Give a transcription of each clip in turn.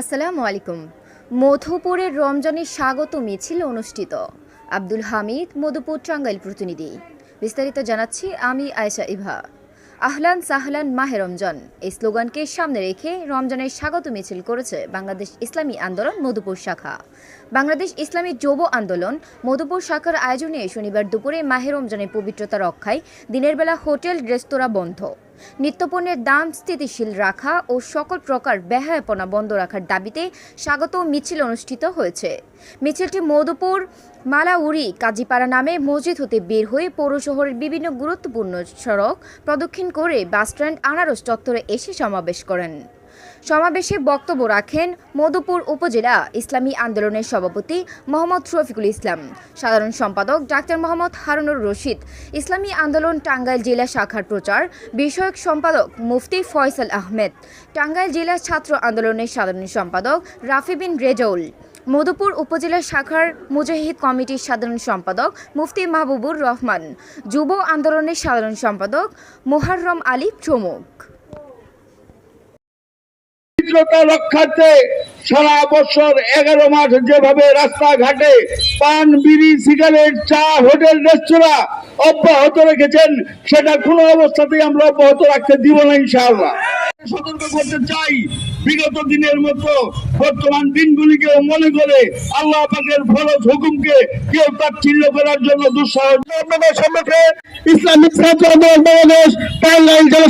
আসসালামু আলাইকুম। মধুপুরের রমজানের স্বাগত মিছিল অনুষ্ঠিত। আব্দুল হামিদ, মধুপুর টাঙ্গাইল প্রতিনিধি। বিস্তারিত জানাচ্ছি আমি আয়েশা ইভা। আহলান সাহলান মাহে রমজান। এই স্লোগানকে সামনে রেখে রমজানের স্বাগত মিছিল করেছে বাংলাদেশ ইসলামী আন্দোলন মধুপুর শাখা। বাংলাদেশ ইসলামী যুব আন্দোলন মধুপুর শাখার আয়োজনে শনিবার দুপুরে মাহে রমজানের পবিত্রতা রক্ষায় দিনের বেলা হোটেল, রেস্তোরাঁ বন্ধ। নিত্যপণ্যের দাম স্থিতিশীল রাখা ও সকল প্রকার ব্যয়াপনা বন্ধ রাখার দাবিতে স্বাগত মিছিল অনুষ্ঠিত হয়েছে। মিছিলটি মধুপুর, মালাউরি, কাজীপাড়া নামে মসজিদ হতে বের হয়ে পৌর শহরের বিভিন্ন গুরুত্বপূর্ণ সড়ক প্রদক্ষিণ করে বাসস্ট্যান্ড আনারস চত্বরে এসে সমাবেশ করেন। সমাবেশে বক্তব্য রাখেন মধুপুর উপজেলা ইসলামী আন্দোলনের সভাপতি মোহাম্মদ শফিকুল ইসলাম, সাধারণ সম্পাদক ডাক্তার মোহাম্মদ হারুনুর রশিদ, ইসলামী আন্দোলন টাঙ্গাইল জেলা শাখার প্রচার বিষয়ক সম্পাদক মুফতি ফয়সাল আহমেদ, টাঙ্গাইল জেলা ছাত্র আন্দোলনের সাধারণ সম্পাদক রাফি বিন রেজাউল, মধুপুর উপজেলা শাখার মুজাহিদ কমিটির সাধারণ সম্পাদক মুফতি মাহবুবুর রহমান, যুব আন্দোলনের সাধারণ সম্পাদক মোহাররম আলী প্রমুখ। পবিত্রতা রক্ষার্থে সারা বছর এগারো মাস যেভাবে রাস্তাঘাটে পান, বিড়ি, সিগারেট, চা, হোটেল, রেস্তোরাঁ অব্যাহত রেখেছেন, সেটা কোনো অবস্থাতেই আমরা অব্যাহত রাখতে দিব না ইনশাআল্লাহ। সতর্ক করতে চাই বিগত দিনের মতো বর্তমান দিনগুলিকেও মনে করে আল্লাহ পাকের ফরজ হুকুমকে কেউ তাচ্ছিল্য করার জন্য দুঃসাহস সম্মুখে ইসলামিক ছাত্র আন্দোলন বাংলাদেশ টাঙ্গাইল জেলা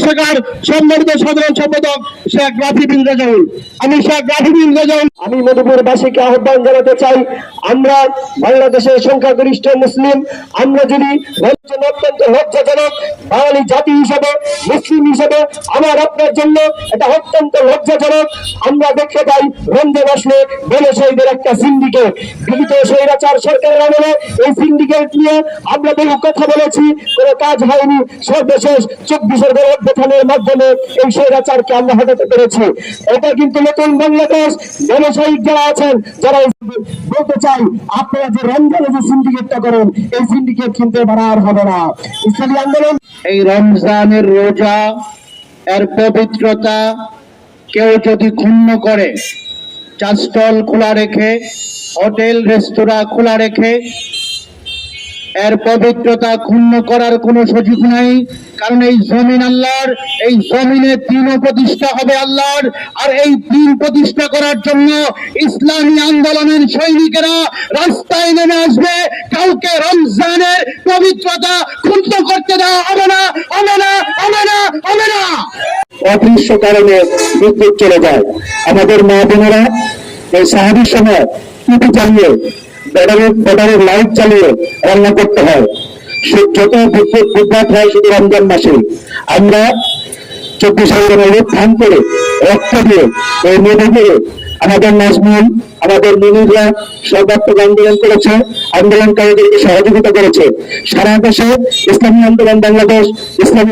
সম্মানিত সাধারণ সম্পাদক শেখ রাফি বিন রেজাউল আমি শেখ রাফি বিন রেজাউল আমি মধুপুরবাসীকে আহ্বান জানাতে চাই, আমরা বাংলাদেশের সংখ্যাগরিষ্ঠ মুসলিম, আমরা যদি অত্যন্ত লজ্জাজনক বাঙালি জাতি হিসেবে, মুসলিম হিসেবে আমার আপনার জন্য এটা অত্যন্ত লজ্জাজনক। আমরা দেখতে পাই রমজান আসলে ব্যবসায়ীদের একটা সিন্ডিকেট। বিগত স্বৈরাচার সরকারের আমলে এই সিন্ডিকেট নিয়ে আমরা বহু কথা বলেছি, কোনো কাজ হয়নি। সর্বশেষ চব্বিশের গণ অভ্যুত্থানের মাধ্যমে এই স্বৈরাচারকে আমরা হটাতে পেরেছি। এটা কিন্তু নতুন বাংলাদেশ। ব্যবসায়িক যারা আছেন, যারা বলতে চাই, আপনারা যে রমজানে যে সিন্ডিকেটটা করেন, এই সিন্ডিকেট কিন্তু এবার আর হবে না। ইসলামী আন্দোলন এই রমজানের রোজা, এর পবিত্রতা কেউ যদি ক্ষুণ্ণ করে চা খোলা রেখে, হোটেল, রেস্তোরাঁ খোলা রেখে, এর পবিত্রতা ক্ষুণ্ণ করার কোনো সুযোগ নাই, কারণ এই জমিন আল্লাহর, এই জমিনে দিন প্রতিষ্ঠা হবে আল্লাহর, আর এই তিন প্রতিষ্ঠা করার জন্য ইসলামী আন্দোলনের সৈনিকেরা রাস্তায় নেমে আসবে। কাউকে রমজানের পবিত্রতা ক্ষুণ্ণ করতে দেওয়া হবে না হবে না হবে না হবে না। অদৃশ্য কারণে বিদ্যুৎ চলে যায়। আমাদের মা বোনেরা এই সাহাবির সময় টিভি চালিয়ে ব্যাটারি ব্যাটারির লাইট চালিয়ে রান্না করতে হয়। সে- যত বিদ্যুৎ বিভ্রাট হয় শুধু রমজান মাসে। আমরা চব্বিশ আন্দোলনের উত্থান করে রক্ত দিয়ে এই মেধে দিয়ে আমাদের নাজমুল, আমাদের মনিরা সর্বাত্মক আন্দোলন করেছে, আন্দোলনকারীদেরকে সহযোগিতা করেছে। সারা দেশে ইসলামী আন্দোলন, বাংলাদেশ ইসলামী